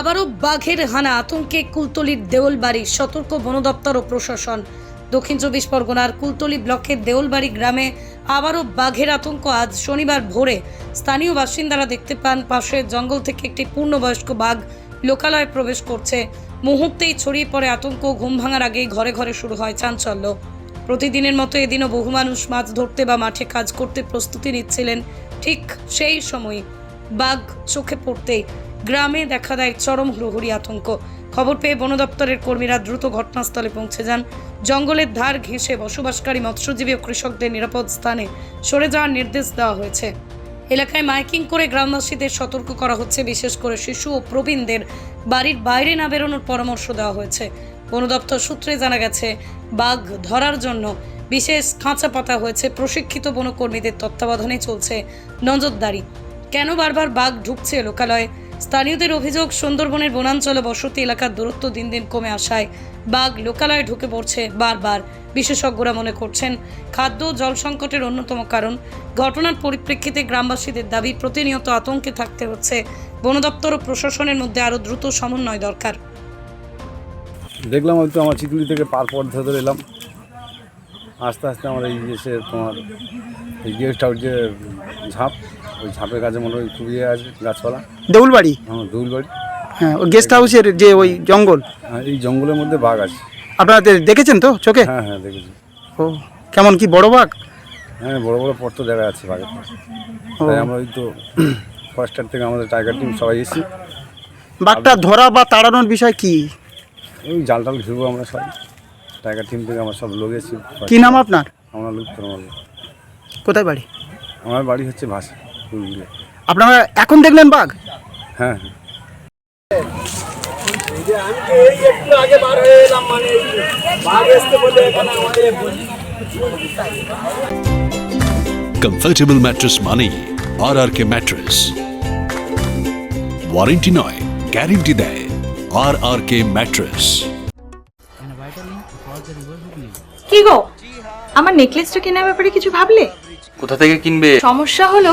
আবারও বাঘের হানা। আতঙ্কে কুলতলির দেওলবাড়ি সতর্ক বন দপ্তর ও প্রশাসন। দক্ষিণ চব্বিশ পরগনার কুলতলি ব্লকের দেওলবাড়ি গ্রামে আবারও বাঘের আতঙ্ক। আজ শনিবার ভোরে স্থানীয় বাসিন্দারা দেখতে পান পাশের জঙ্গল থেকে একটি পূর্ণবয়স্ক বাঘ লোকালয়ে প্রবেশ করছে। মুহূর্তেই ছড়িয়ে পড়ে আতঙ্ক, ঘুম ভাঙার আগেই ঘরে ঘরে শুরু হয় চাঞ্চল্য। প্রতিদিনের মতো এদিনও বহু মানুষ মাছ ধরতে বা মাঠে কাজ করতে প্রস্তুতি নিচ্ছিলেন ঠিক সেই সময়। বাঘ চোখে পড়তেই গ্রামে দেখা দেয় চরম হুড়োহুড়ি আতঙ্ক। খবর পেয়ে বন দপ্তরের কর্মীরা দ্রুত ঘটনাস্থলে পৌঁছে যান। জঙ্গলের ধার ঘেঁষে বসবাসকারী মৎস্যজীবী ও কৃষকদের নিরাপদ স্থানে সরে যাওয়ার নির্দেশ দেওয়া হয়েছে। এলাকায় মাইকিং করে গ্রামবাসীদের সতর্ক করা হচ্ছে, বিশেষ করে শিশু ও প্রবীণদের। বাড়ির বাইরে না বেরোনোর পরামর্শ দেওয়া হয়েছে। বন দপ্তর সূত্রে জানা গেছে, বাঘ ধরার জন্য বিশেষ খাঁচা পাতা হয়েছে। প্রশিক্ষিত বনকর্মীদের তত্ত্বাবধানে চলছে নজরদারি। কেন বারবার বাঘ ঢুকছে লোকালয়ে? স্থানীয়দের অভিযোগ, সুন্দরবনের বনাঞ্চলে বসতি এলাকার দূরত্ব দিন দিন কমে আসায় বাঘ লোকালয়ে ঢুকে পড়ছে বারবার। বিশেষজ্ঞরা মনে করছেন, খাদ্য জল সংকটের অন্যতম কারণ। ঘটনার পরিপ্রেক্ষিতে গ্রামবাসীদের দাবি, প্রতিনিয়ত আতঙ্কে থাকতে হচ্ছে। বন দপ্তর ও প্রশাসনের মধ্যে আরও দ্রুত সমন্বয় দরকার। দেখলাম হয়তো আমার চিতুলি থেকে পার পর ধরে এলাম। আস্তে আস্তে আমার এই এসে তোমার গেস্ট হাউস যে ঝাঁপ। ওই ঝাঁপের কাছে মনে হয় খুবই আছে গাছপালা। দেউলবাড়ি? আমার দুল হ্যাঁ ওই গেস্ট হাউসের যে ওই জঙ্গল? হ্যাঁ, এই জঙ্গলের মধ্যে বাঘ আছে। আপনারা দেখেছেন তো চোখে? হ্যাঁ হ্যাঁ দেখেছি। ও কেমন কি বড় বাঘ? হ্যাঁ বড় বড় পর্ত দেখা যাচ্ছে বাঘের তাই আমরা ওই তো ফরেস্টার থেকে আমাদের টাইগার টিম সবাই এসেছি। বাঘটা ধরা বা তাড়ানোর বিষয় কি? ওই জাল টাল ঘিরবো আমরা সবাই। টাইগার টিম থেকে আমরা সব লোক এসেছি। কি নাম আপনার? আমরা লোক কোথায় বাড়ি? আমার বাড়ি হচ্ছে ভাষা আপনারা এখন দেখলেন বাঘ? হ্যাঁ হ্যাঁ। কমফর্টেবল ম্যাট্রেস মানেই R R K mattress warranty নয় গ্যারেন্টি দেয় আর আর কে ম্যাট্রেস কি গো? আমার নেকলেসটা কেনার ব্যাপারে কিছু ভাবলে? কোথা থেকে কিনবে? সমস্যা হলো